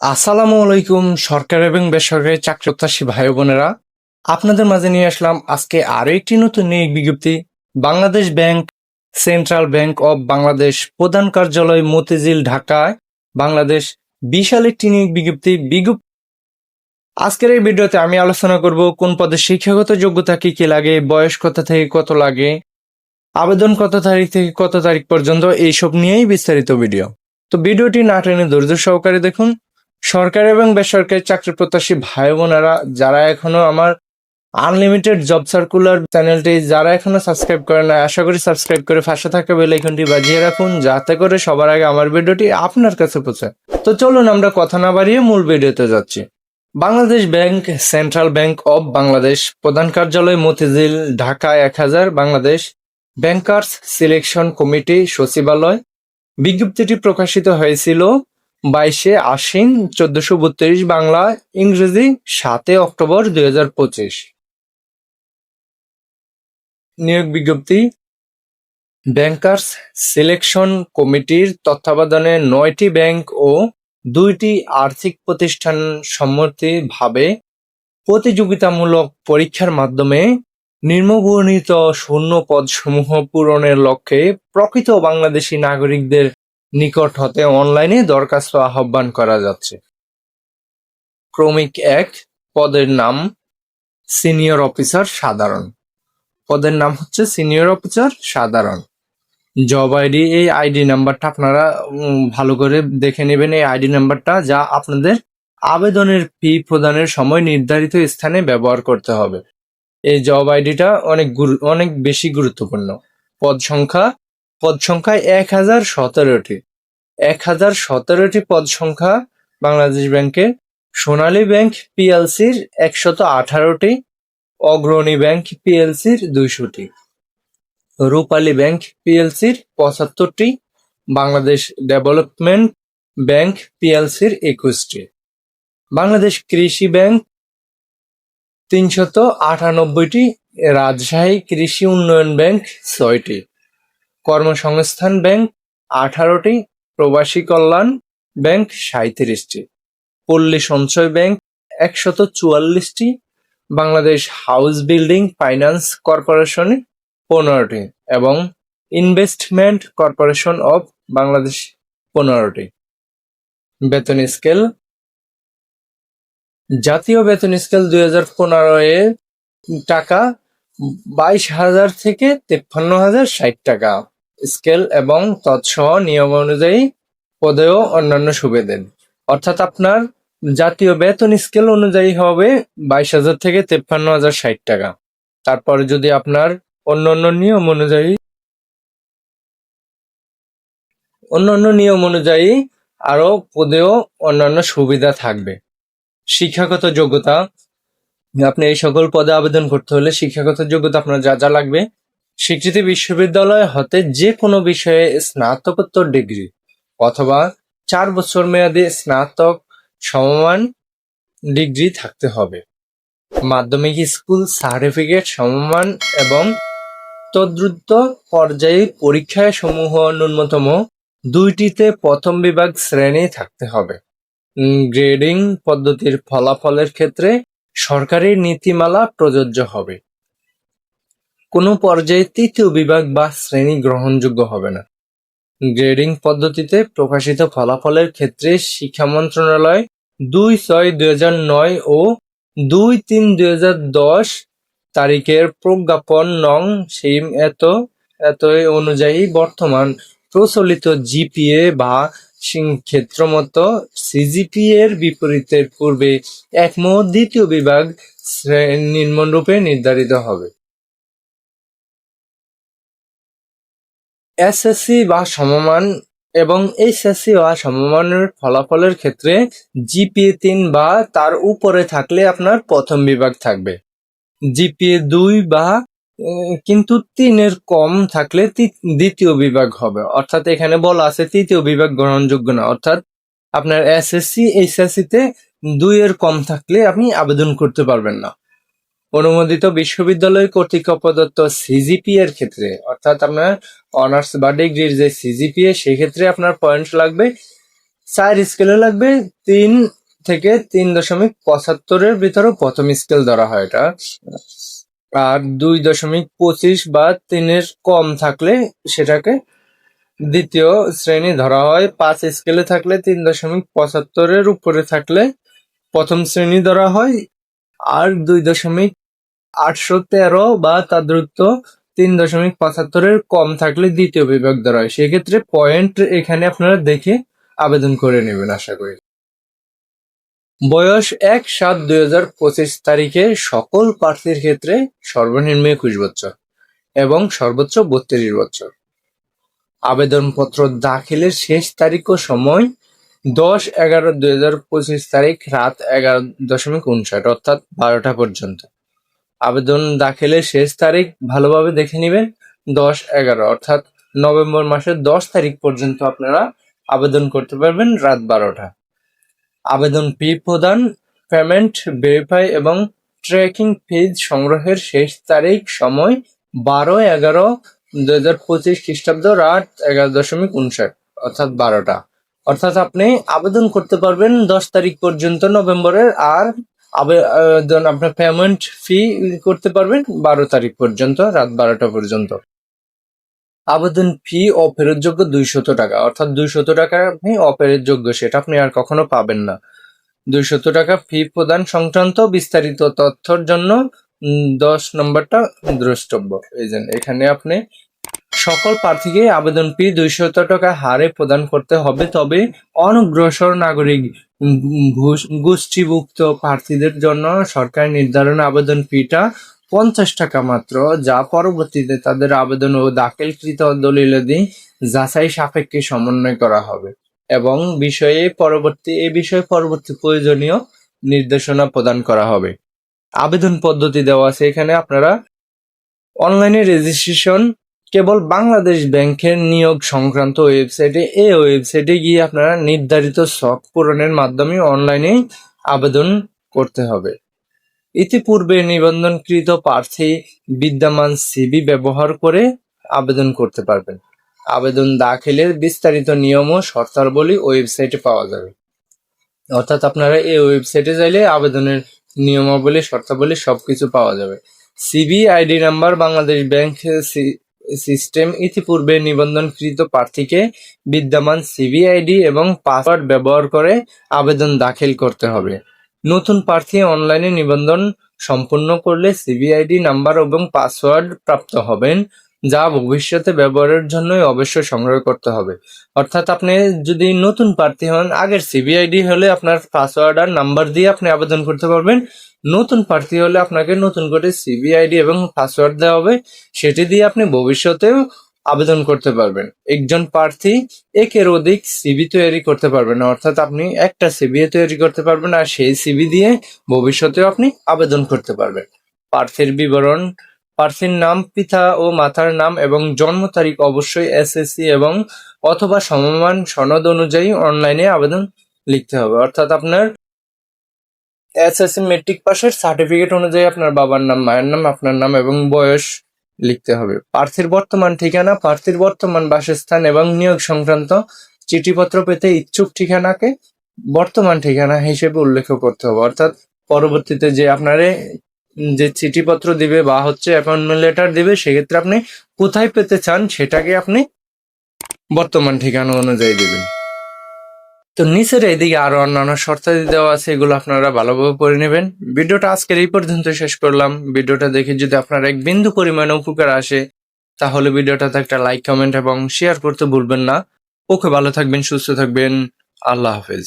আসসালামু আলাইকুম, সরকার এবং বেসরকারি চাকরি প্রত্যাশী ভাই বোনেরা। আপনাদের মাঝে নিয়ে আসলাম আজকে আরও একটি নতুন নিয়োগ বিজ্ঞপ্তি। Bangladesh bank, central bank of Bangladesh প্রধান কার্যালয় মতিঝিল, ঢাকায়। বাংলাদেশ বিশাল একটি নিয়োগ বিজ্ঞপ্তি বিজ্ঞপ্তি আজকের এই ভিডিওতে আমি আলোচনা করব কোন পদে শিক্ষাগত যোগ্যতা কি কি লাগে, বয়স কত থেকে কত লাগে, আবেদন কত তারিখ থেকে কত তারিখ পর্যন্ত, এইসব নিয়েই বিস্তারিত ভিডিও। তো ভিডিওটি না টেনে ধৈর্য সহকারে দেখুন। সরকারি এবং বেসরকারি চাকরি প্রত্যাশী ভাই বোনেরা, যারা এখনও আমার আনলিমিটেড জব সার্কুলার চ্যানেলটি যারা এখনও সাবস্ক্রাইব করে না আশা করি সাবস্ক্রাইব করে পাশে থাকা বেল আইকনটি বাজিয়ে রাখুন, যাতে করে সবার আগে আমার ভিডিওটি আপনার কাছে পৌঁছায় তো চলুন আমরা কথা না বাড়িয়ে মূল ভিডিওতে যাচ্ছি। Bangladesh bank, central bank of Bangladesh, প্রধান কার্যালয় মতিঝিল, ঢাকা এক হাজার, বাংলাদেশ ব্যাংকার্স সিলেকশন কমিটি সচিবালয়। বিজ্ঞপ্তিটি প্রকাশিত হয়েছিল বাইশে আশ্বিন চোদ্দশো বত্রিশ বাংলা ইংরেজি সাতে অক্টোবর দুই হাজার পঁচিশ। নিয়োগ বিজ্ঞপ্তি, ব্যাংকার্স সিলেকশন কমিটির তত্ত্বাবধানে নয়টি ব্যাংক ও দুইটি আর্থিক প্রতিষ্ঠান সম্মতিভাবে প্রতিযোগিতামূলক পরীক্ষার মাধ্যমে নিম্নবর্ণিত শূন্য পদসমূহ পূরণের লক্ষ্যে প্রকৃত বাংলাদেশী নাগরিকদের নিকট হতে অনলাইনে দরখাস্ত আহ্বান করা যাচ্ছে। ক্রমিক এক, পদের নাম সিনিয়র অফিসার সাধারণ। পদের নাম হচ্ছে সিনিয়র অফিসার সাধারণ। জব আইডি এই আইডি নাম্বারটা আপনারা ভালো করে দেখে নেবেন এই আইডি নাম্বারটা যা আপনাদের আবেদনের ফি প্রদানের সময় নির্ধারিত স্থানে ব্যবহার করতে হবে। এই জব আইডিটা অনেক গুরু- অনেক বেশি গুরুত্বপূর্ণ। পদ সংখ্যা পদ সংখ্যা এক হাজার সতেরোটি। এক হাজার সতেরোটি পদ সংখ্যা বাংলাদেশ ব্যাংকের সোনালী ব্যাংক পিএলসির একশত আঠারোটি, অগ্রণী ব্যাংক পিএলসির দুইশোটি। রূপালী ব্যাংক পিএলসির পঁচাত্তরটি, বাংলাদেশ ডেভেলপমেন্ট ব্যাংক পিএলসির একুশটি। বাংলাদেশ কৃষি ব্যাংক তিনশত আটানব্বইটি, রাজশাহী কৃষি উন্নয়ন ব্যাংক ছয়টি। কর্মসংস্থান ব্যাংক আঠারোটি, প্রবাসী কল্যাণ ব্যাংক সাঁত্রিশটি পল্লী সঞ্চয় ব্যাংক একশত চুয়াল্লিশটি, Bangladesh house building finance corporation পনেরোটি এবং ইনভেস্টমেন্ট কর্পোরেশন অফ বাংলাদেশ পনেরোটি। বেতন স্কেল জাতীয় বেতন স্কেল দুই হাজার পনেরো এ টাকা বাইশ হাজার থেকে তেপ্পান্ন হাজার ষাট টাকা। স্কেল এবং তৎসহ নিয়ম অনুযায়ী পদেও অন্যান্য সুবিধা। অর্থাৎ আপনার জাতীয় বেতন স্কেল অনুযায়ী হবে বাইশ হাজার থেকে তেপ্পান্ন হাজার ষাট টাকা। তারপরে যদি আপনার অন্য অন্য নিয়ম অনুযায়ী অন্য অন্য নিয়ম অনুযায়ী আরও পদেও অন্যান্য সুবিধা থাকবে। শিক্ষাগত যোগ্যতা, আপনি এই সকল পদে আবেদন করতে হলে শিক্ষাগত যোগ্যতা আপনার যা যা লাগবে স্বীকৃতি বিশ্ববিদ্যালয় হতে যে কোনো বিষয়ে স্নাতকোত্তর ডিগ্রি অথবা চার বছর মেয়াদী স্নাতক সমমান ডিগ্রি থাকতে হবে। মাধ্যমিক স্কুল সার্টিফিকেট সমমান এবং তদ্রুত পর্যায়ে পরীক্ষায় সমূহ ন্যূনতম দুইটিতে প্রথম বিভাগ শ্রেণি থাকতে হবে। গ্রেডিং পদ্ধতির ফলাফলের ক্ষেত্রে সরকারি নীতিমালা প্রযোজ্য হবে। কোনো পর্যায়ে তৃতীয় বিভাগ বা শ্রেণি গ্রহণযোগ্য হবে না। গ্রেডিং পদ্ধতিতে প্রকাশিত ফলাফলের ক্ষেত্রে শিক্ষা মন্ত্রণালয় দুই ছয় দুই নয় ও দুই তিন দুই হাজার দশ তারিখের প্রজ্ঞাপন নং সিম এত এত অনুযায়ী বর্তমান প্রচলিত জিপিএ বা ক্ষেত্রমত সিজিপি এর বিপরীতের পূর্বে একমত দ্বিতীয় বিভাগ নিম্নরূপে নির্ধারিত হবে। এসএসসি বা সমমান এবং এইচএসসি বা সমমানের ফলাফলের ক্ষেত্রে জিপিএ তিন বা তার উপরে থাকলে আপনার প্রথম বিভাগ থাকবে। জিপিএ দুই বা কিন্তু তিনের কম থাকলে দ্বিতীয় বিভাগ হবে। অর্থাৎ এখানে বলা আছে তৃতীয় বিভাগ গ্রহণযোগ্য না। অর্থাৎ আপনার এসএসসি এইচএসসি তে দুই এর কম থাকলে আপনি আবেদন করতে পারবেন না। অনুমোদিত বিশ্ববিদ্যালয় কর্তৃক প্রদত্ত সিজিপি এর ক্ষেত্রে, অর্থাৎ আপনার অনার্স বা ডিগ্রির যে সিজিপিএ সেক্ষেত্রে আপনার পয়েন্ট লাগবে। চার স্কেলে লাগবে, তিন থেকে তিন দশমিক পঁচাত্তরের ভিতরে প্রথম স্কেল ধরা হয় এটা। আর দুই দশমিক পঁচিশ বা তিনের কম থাকলে সেটাকে দ্বিতীয় শ্রেণি ধরা হয়। পাঁচ স্কেলে থাকলে তিন দশমিক পঁচাত্তরের উপরে থাকলে প্রথম শ্রেণি ধরা হয়। আর দুই দশমিক আটশো তেরো বা তার দ্রুত তিন দশমিক পঁচাত্তরের কম থাকলে দ্বিতীয় বিভাগ ধরা হয়। সেক্ষেত্রে পয়েন্ট এখানে আপনারা দেখে আবেদন করে নেবেন, আশা করি। বয়স এক সাত দুই হাজার পঁচিশ তারিখে সকল প্রার্থীর ক্ষেত্রে সর্বনিম্ন একুশ বছর এবং সর্বোচ্চ বত্রিশ বছর। আবেদনপত্র দাখিলের শেষ তারিখ ও সময় দশ এগারো দুই হাজার পঁচিশ তারিখ রাত এগারো দশমিক উনষাট, অর্থাৎ বারোটা পর্যন্ত। আবেদন দাখিলের শেষ তারিখ ভালোভাবে দেখে নেবেন। দশ এগারো, অর্থাৎ নভেম্বর মাসের দশ তারিখ পর্যন্ত আপনারা আবেদন করতে পারবেন রাত বারোটা। আবেদন ফি প্রদান পেমেন্ট ভেরিফাই এবং ট্রেকিং ফিজ সংগ্রহের শেষ তারিখ সময় বারো এগারো দুই হাজার পঁচিশ খ্রিস্টাব্দ রাত এগারো দশমিক উনষাট, অর্থাৎ বারোটা। অর্থাৎ আপনি আবেদন করতে পারবেন দশ তারিখ পর্যন্ত নভেম্বরের, আর আবেদন আপনার পেমেন্ট ফি করতে পারবেন বারো তারিখ পর্যন্ত, রাত বারোটা পর্যন্ত। আবেদন ফি অফেরতযোগ্য দুইশত টাকা। অর্থাৎ দুইশত টাকা আপনি অফেরতযোগ্য সেটা আপনি আর কখনো পাবেন না। দুইশত টাকা ফি প্রদান সংক্রান্ত বিস্তারিত তথ্যর জন্য দশ নম্বরটা দ্রষ্টব্য। এই এখানে আপনি সকল প্রার্থীকে আবেদন ফি দুইশত টাকা হারে প্রদান করতে হবে, তবে অনগ্রসর নাগরিক গোষ্ঠীভুক্ত প্রার্থীদের জন্য সরকার নির্ধারণ আবেদন ফিটা পঞ্চাশ টাকা মাত্র, যা পরবর্তীতে তাদের আবেদন ও দাখিলকৃত দলিলাদি যাচাই সাপেক্ষে সমন্বয় করা হবে। এবং বিষয়ে পরবর্তী এ বিষয়ে পরবর্তী প্রয়োজনীয় নির্দেশনা প্রদান করা হবে। আবেদন পদ্ধতি দেওয়া আছে এখানে আপনারা অনলাইনে রেজিস্ট্রেশন কেবল বাংলাদেশ ব্যাংকের নিয়োগ সংক্রান্ত ওয়েবসাইটে এই ওয়েবসাইটে গিয়ে আপনারা নির্ধারিত শখ পূরণের মাধ্যমে অনলাইনে আবেদন করতে হবে। ইতিপূর্বে নিবন্ধনকৃত প্রার্থী বিদ্যমান সিবি ব্যবহার করে আবেদন করতে পারবেন। আবেদন দাখিলের বিস্তারিত নিয়ম ও শর্তাবলী ওয়েবসাইটে পাওয়া যাবে। অর্থাৎ আপনারা এই ওয়েবসাইটে চাইলে আবেদনের নিয়মাবলী, শর্তাবলী সবকিছু পাওয়া যাবে। CB ID number Bangladesh bank system ইতিপূর্বে নিবন্ধনকৃত প্রার্থীকে বিদ্যমান সিভি আইডি এবং পাসওয়ার্ড ব্যবহার করে আবেদন দাখিল করতে হবে। নতুন প্রার্থী অনলাইনে নিবন্ধন সম্পূর্ণ করলে সিবিআইডি নাম্বার এবং পাসওয়ার্ড প্রাপ্ত হবেন। যা ভবিষ্যতে ব্যবহারের জন্যই অবশ্যই সংগ্রহ করতে হবে। অর্থাৎ আপনি যদি নতুন প্রার্থী হন, আগের সিবিআইডি হলে আপনার পাসওয়ার্ড আর নাম্বার দিয়ে আপনি আবেদন করতে পারবেন। নতুন প্রার্থী হলে আপনাকে নতুন করে সিবিআইডি এবং পাসওয়ার্ড দেওয়া হবে। সেটি দিয়ে আপনি ভবিষ্যতেও আবেদন করতে পারবেন। একজন প্রার্থী একের অধিক সিবি তৈরি করতে পারবেন অর্থাৎ আপনি একটা সিবি তৈরি করতে পারবেন আর সেই সিবি দিয়ে ভবিষ্যতেও আপনি আবেদন করতে পারবেন। প্রার্থীর বিবরণ প্রার্থীর নাম, পিতা ও মাতার নাম এবং জন্ম তারিখ অবশ্যই এসএসসি এবং অথবা সমমান সনদ অনুযায়ী অনলাইনে আবেদন লিখতে হবে। অর্থাৎ আপনার এসএসসি মেট্রিক পাসের সার্টিফিকেট অনুযায়ী আপনার বাবার নাম, মায়ের নাম, আপনার নাম এবং বয়স লিখতে হবে। প্রার্থীর বর্তমান ঠিকানা প্রার্থীর বর্তমান বাসস্থান এবং নিয়োগ সংক্রান্ত চিঠিপত্র পেতে ইচ্ছুক ঠিকানাকে বর্তমান ঠিকানা হিসেবে উল্লেখ করতে হবে। অর্থাৎ পরবর্তীতে যে আপনারে যে চিঠিপত্র দিবে বা হচ্ছে অ্যাপয়েন্টমেন্ট লেটার দিবে, সেক্ষেত্রে আপনি কোথায় পেতে চান সেটাকে আপনি বর্তমান ঠিকানা অনুযায়ী দেবেন। তো নিচের এইদিকে আরও অন্যান্য শর্তাদি দেওয়া আছে, এগুলো আপনারা ভালোভাবে পড়ে নেবেন। ভিডিওটা আজকের এই পর্যন্ত শেষ করলাম। ভিডিওটা দেখে যদি আপনার এক বিন্দু পরিমাণে উপকার আসে, তাহলে ভিডিওটাতে একটা লাইক কমেন্ট এবং শেয়ার করতে ভুলবেন না। ওকে, ভালো থাকবেন, সুস্থ থাকবেন। আল্লাহ হাফেজ।